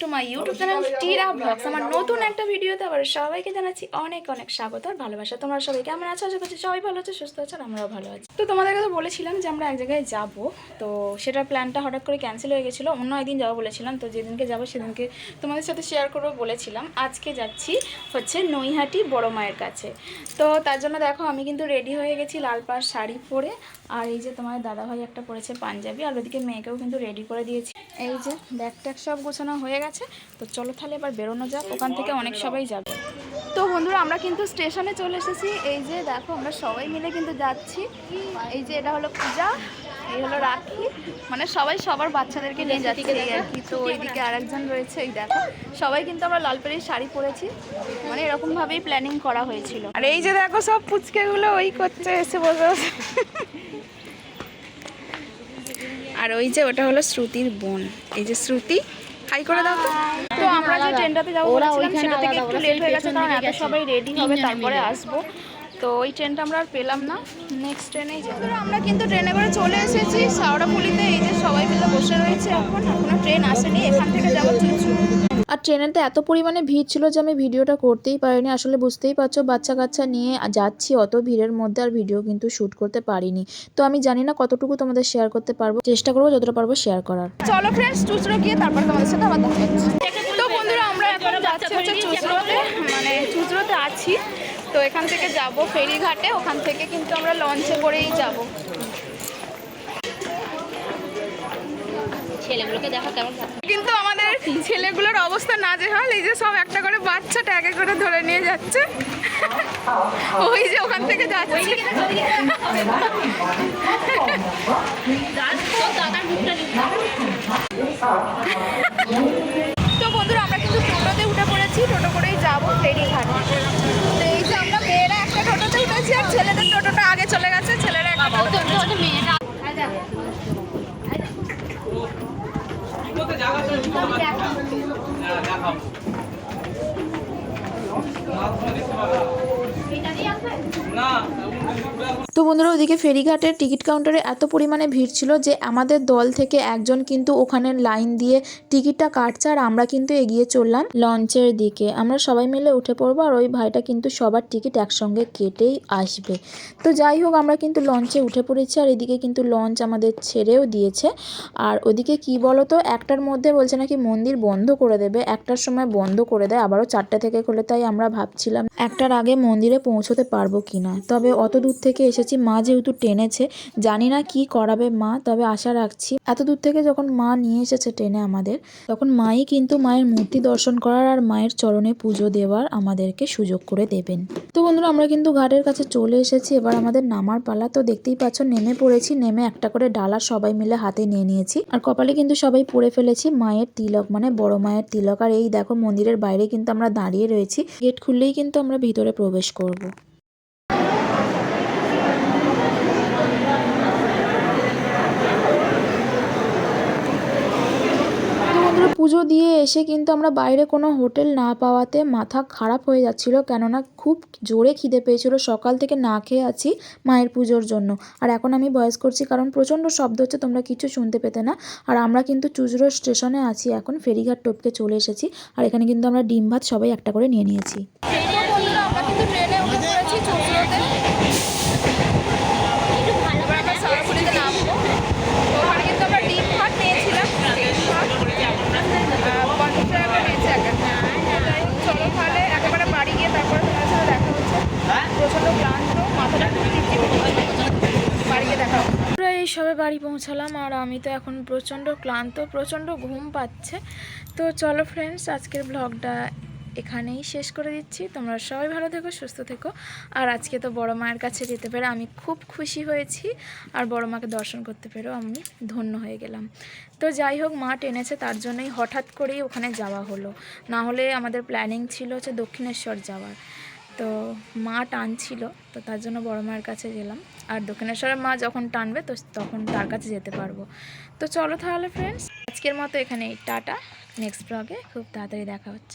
Two my YouTube channel টিরা vlogs আমার নতুন একটা ভিডিওতে আবার সবাইকে জানাচ্ছি অনেক অনেক স্বাগত আর ভালোবাসা। তোমরা সবাই কেমন আছো? আশা করছি সবাই ভালো আছে, সুস্থ আছে আর আমরাও ভালো আছি। তো তোমাদেরকে তো বলেছিলাম যে আমরা এক জায়গায় যাব। তো সেটার প্ল্যানটা হঠাৎ করে ক্যান্সেল হয়ে গেছিল। অন্য একদিন যাব বলেছিলাম। তো যেদিনকে যাব সেদিনকে তোমাদের সাথে শেয়ার করব বলেছিলাম। আজকে যাচ্ছি হচ্ছে নৈহাটি বড় মায়ের কাছে। তো তার জন্য দেখো আমি কিন্তু রেডি হয়ে গেছি লাল পাড় শাড়ি পরে। আর এই যে তোমার দাদাভাই একটা পরেছে পাঞ্জাবি আর ওদিকে মেয়েকেও কিন্তু রেডি করে দিয়েছি। এই যে ব্যাগ ট্যাগ সব গোছানো হয়ে গেছে তো চলো তাহলে এবার বেরোনো যাক ওখান থেকে অনেক সবাই যাবে। তো বন্ধুরা আমরা কিন্তু স্টেশনে চলে এসেছি। এই যে দেখো আমরা সবাই মিলে কিন্তু যাচ্ছি। এই যে এটা হলো পূজা এই হলো রাখি। মানে সবাই সবার বাচ্চাদেরকে নিয়ে যাচ্ছে এই আর কি। তো ওইদিকে আরেকজন রয়েছে এই দেখো। সবাই কিন্তু আমরা লালপাড়ির শাড়ি পরেছি। মানে এরকমভাবেই প্ল্যানিং করা হয়েছিল। আর এই যে দেখো সব পুচকেগুলো ওই করছে এসে বসে বসে আর ওই যে ওটা হলো শ্রুতির বোন। এই যে শ্রুতি হাই করে দাও তো। তো আমরা যে ট্রেনটাতে যাব বলেছিলাম সেটা থেকে একটু লেট হয়ে গেছে কারণ এত সবাই রেডি হবে তারপরে আসব। তো ওই ট্রেনটা আমরা আর পেলাম না। নেক্সট ট্রেনেই যাব। আমরা কিন্তু ট্রেনে করে চলে এসেছি সাউরাপুলিতে এই যে সবাই মিলে বসে রয়েছে এখন। এখনও ট্রেন আসেনি এখান থেকে যাব চুচু। আর ট্রেনেতে এত পরিমাণে ভিড় ছিল যে আমি ভিডিওটা করতেই পারিনি। আসলে বুঝতেই পারছ বাচ্চা কাচ্চা নিয়ে যাচ্ছি অত ভিড়ের মধ্যে আর ভিডিও কিন্তু শ্যুট করতে পারিনি। তো আমি জানি না কতটুকু তোমাদের শেয়ার করতে পারব। চেষ্টা করব যতটা পারব শেয়ার করার। চলো ফ্রেন্ডস চুচড়ো গিয়ে তারপর তোমাদের সাথে আবার দেখা হচ্ছে। তো বন্ধুরা আমরা এখন যাচ্ছি হচ্ছে চুচড়োতে মানে চুচড়োতে আছি। তো এখান থেকে যাব ফেরিঘাটে। ওখান থেকে কিন্তু আমরা লঞ্চে করেই যাব। ছেলেগুলোকে দেখো কেমন কিন্তু আমাদের ছেলেগুলোর অবস্থা না যে হল এই যে সব একটা করে বাচ্চা ট্যাগে করে ধরে নিয়ে যাচ্ছে। ওই যে ওখান থেকে যাচ্ছে। দাদার মুখটা 怎么了？তো বন্ধুরা ওদিকে ফেরিঘাটের টিকিট কাউন্টারে এত পরিমাণে ভিড় ছিল যে আমাদের দল থেকে একজন কিন্তু ওখানে লাইন দিয়ে টিকিটটা কাটছে আর আমরা কিন্তু এগিয়ে চললাম লঞ্চের দিকে। আমরা সবাই মিলে উঠে পড়ব আর ওই ভাইটা কিন্তু সবার টিকিট একসঙ্গে কেটেই আসবে। তো যাই হোক, আমরা কিন্তু লঞ্চে উঠে পড়েছি আর এদিকে কিন্তু লঞ্চ আমাদের ছেড়েও দিয়েছে। আর ওদিকে কি বলো তো একটার মধ্যে বলছে নাকি মন্দির বন্ধ করে দেবে, একটার সময় বন্ধ করে দেয়, আবারও চারটে থেকে খুলে তাই আমরা ভাবছিলাম একটার আগে মন্দিরে পৌঁছতে পারব কিনা। তবে অত দূর থেকে এসেছি মা যেহেতু টেনেছে, জানি না কি করাবে মা, তবে আশা রাখছি। এত দূর থেকে যখন মা নিয়ে এসেছে টেনে আমাদের, তখন মাই কিন্তু মায়ের মূর্তি দর্শন করার আর মায়ের চরণে পুজো দেওয়ার আমাদেরকে সুযোগ করে দেবেন। তো বন্ধুরা, আমরা কিন্তু ঘাটের কাছে চলে এসেছি, এবার আমাদের নামার পালা। তো দেখতেই পাচ্ছ, নেমে পড়েছি, নেমে একটা করে ডালা সবাই মিলে হাতে নিয়ে নিয়েছি। আর কপালে কিন্তু সবাই পরে ফেলেছি, মায়ের তিলক মানে বড় মায়ের তিলক। আর এই দেখো, মন্দিরের বাইরে কিন্তু আমরা দাঁড়িয়ে রয়েছি, গেট খুললেই কিন্তু আমরা ভিতরে প্রবেশ করব। তো বন্ধুরা পুজো দিয়ে এসে কিন্তু আমরা বাইরে কোনো হোটেল না পাওয়াতে মাথা খারাপ হয়ে যাচ্ছিল, কেননা খুব জোরে খিদে পেয়েছিল। সকাল থেকে না খেয়ে আছি মায়ের পুজোর জন্য। আর এখন আমি ভয়েস করছি কারণ প্রচণ্ড শব্দ হচ্ছে, তোমরা কিছু শুনতে পেতে না। আর আমরা কিন্তু চুজরো স্টেশনে আছি, এখন ফেরিঘাট টপকে চলে এসেছি। আর এখানে কিন্তু আমরা ডিম ভাত সবাই একটা করে নিয়ে নিয়েছি তো বন্ধুরা আমরা কিন্তু ট্রেনে উঠে পড়েছি চুচড়োতে এবার আমরা সারাপুরিতে নামবো তো ওখানে কিন্তু আমরা ডিম ভাত নিয়েছিলাম ডিম ভাত আহ, পঞ্চাশ টাকা করে নিয়েছে একটা যাই হোক, চলো তাহলে একেবারে বাড়ি গিয়ে তারপরে তোমার সাথে দেখা হচ্ছে প্রচণ্ড ক্লান্ত মাথাটা খুব চিপচিপে বাড়ি গিয়ে দেখা হচ্ছে আমরা এই সবে বাড়ি পৌঁছালাম আর আমি তো এখন প্রচণ্ড ক্লান্ত, প্রচণ্ড ঘুম পাচ্ছে। তো চলো ফ্রেন্ডস আজকের ব্লগটা এখানেই শেষ করে দিচ্ছি। তোমরা সবাই ভালো থেকো, সুস্থ থেকো। আর আজকে তো বড় মায়ের কাছে যেতে পেরে আমি খুব খুশি হয়েছি আর বড় মাকে দর্শন করতে পেরেও আমি ধন্য হয়ে গেলাম। তো যাই হোক, মা টেনেছে, তার জন্যই হঠাৎ করেই ওখানে যাওয়া হলো। না হলে আমাদের প্ল্যানিং ছিল হচ্ছে দক্ষিণেশ্বর যাওয়ার। তো মা টানছিল, তো তার জন্য বড় মায়ের কাছে গেলাম। আর দক্ষিণেশ্বরের মা যখন টানবে, তো তখন তার কাছে যেতে পারব। তো চলো তাহলে ফ্রেন্ডস আজকের মতো এখানেই, টাটা। নেক্সট ব্লগে খুব তাড়াতাড়ি দেখা হচ্ছে।